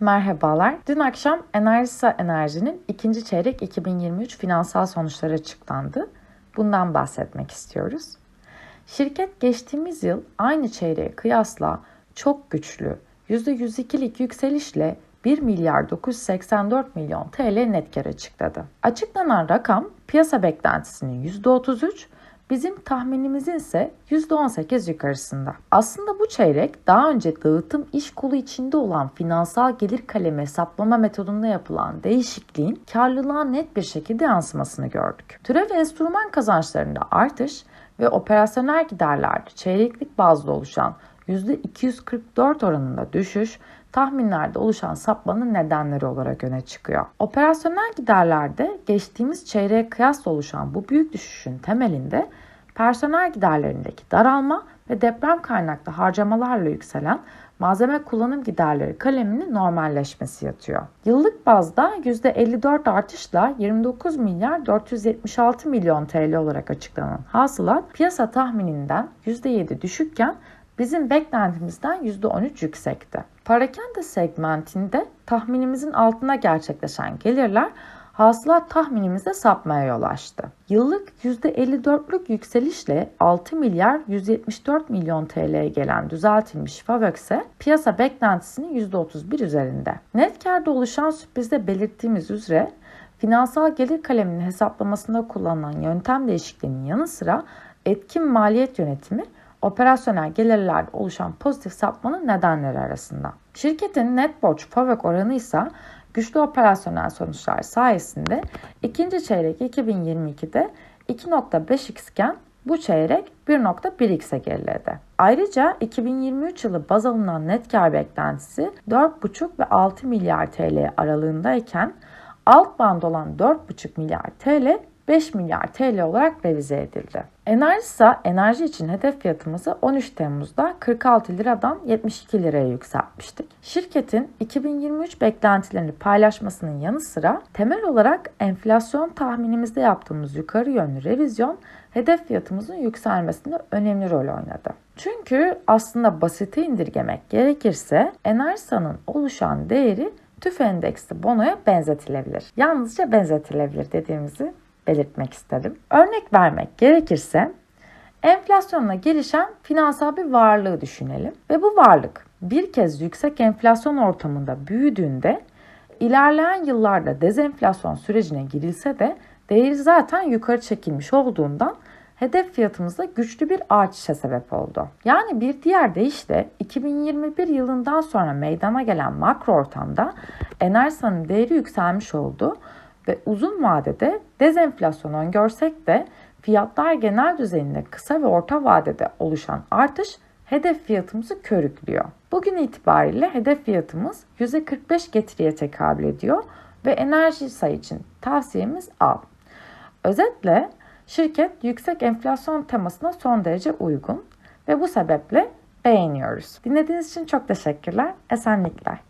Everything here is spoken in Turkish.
Merhabalar. Dün akşam Enerjisa Enerji'nin ikinci çeyrek 2023 finansal sonuçları açıklandı. Bundan bahsetmek istiyoruz. Şirket geçtiğimiz yıl aynı çeyreğe kıyasla çok güçlü %102'lik yükselişle 1 milyar 984 milyon TL net kar açıkladı. Açıklanan rakam piyasa beklentisinin %33, Bizim tahminimizin ise %18 yukarısında. Aslında bu çeyrek daha önce dağıtım iş kolu içinde olan finansal gelir kalemi hesaplama metodunda yapılan değişikliğin karlılığa net bir şekilde yansımasını gördük. Türev enstrüman kazançlarında artış ve operasyonel giderlerde çeyreklik bazda oluşan %244 oranında düşüş tahminlerde oluşan sapmanın nedenleri olarak öne çıkıyor. Operasyonel giderlerde geçtiğimiz çeyreğe kıyasla oluşan bu büyük düşüşün temelinde personel giderlerindeki daralma ve deprem kaynaklı harcamalarla yükselen malzeme kullanım giderleri kaleminin normalleşmesi yatıyor. Yıllık bazda %54 artışla 29 milyar 476 milyon TL olarak açıklanan hasılat piyasa tahmininden %7 düşükken bizim beklentimizden %13 yüksekti. Parakende segmentinde tahminimizin altına gerçekleşen gelirler hasılat tahminimizde sapmaya yol açtı. Yıllık %54'lük yükselişle 6 milyar 174 milyon TL'ye gelen düzeltilmiş FAVÖKS'e piyasa beklentisinin %31 üzerinde. Net karda oluşan sürprizde belirttiğimiz üzere finansal gelir kaleminin hesaplamasında kullanılan yöntem değişikliğinin yanı sıra etkin maliyet yönetimi operasyonel gelirlerde oluşan pozitif sapmanın nedenleri arasında. Şirketin net borç FAVÖK oranı ise güçlü operasyonel sonuçlar sayesinde ikinci çeyrek 2022'de 2.5x iken bu çeyrek 1.1x'e geriledi. Ayrıca 2023 yılı baz alınan net kar beklentisi 4.5 ve 6 milyar TL aralığındayken alt band olan 4.5 milyar TL 5 milyar TL olarak revize edildi. Enerjisa enerji için hedef fiyatımızı 13 Temmuz'da 46 liradan 72 liraya yükseltmiştik. Şirketin 2023 beklentilerini paylaşmasının yanı sıra temel olarak enflasyon tahminimizde yaptığımız yukarı yönlü revizyon hedef fiyatımızın yükselmesinde önemli rol oynadı. Çünkü aslında basite indirgemek gerekirse Enerjisa'nın oluşan değeri TÜF endeksli bonoya benzetilebilir. Yalnızca benzetilebilir dediğimizi belirtmek istedim. Örnek vermek gerekirse enflasyonla gelişen finansal bir varlığı düşünelim ve bu varlık bir kez yüksek enflasyon ortamında büyüdüğünde ilerleyen yıllarda dezenflasyon sürecine girilse de değeri zaten yukarı çekilmiş olduğundan hedef fiyatımızda güçlü bir artışa sebep oldu. Yani bir diğer deyişle 2021 yılından sonra meydana gelen makro ortamda Enersa'nın değeri yükselmiş oldu ve uzun vadede dezenflasyon öngörsek de fiyatlar genel düzeyinde kısa ve orta vadede oluşan artış hedef fiyatımızı körüklüyor. Bugün itibariyle hedef fiyatımız %45 getiriye tekabül ediyor ve enerji sayı için tavsiyemiz al. Özetle şirket yüksek enflasyon temasına son derece uygun ve bu sebeple beğeniyoruz. Dinlediğiniz için çok teşekkürler. Esenlikler.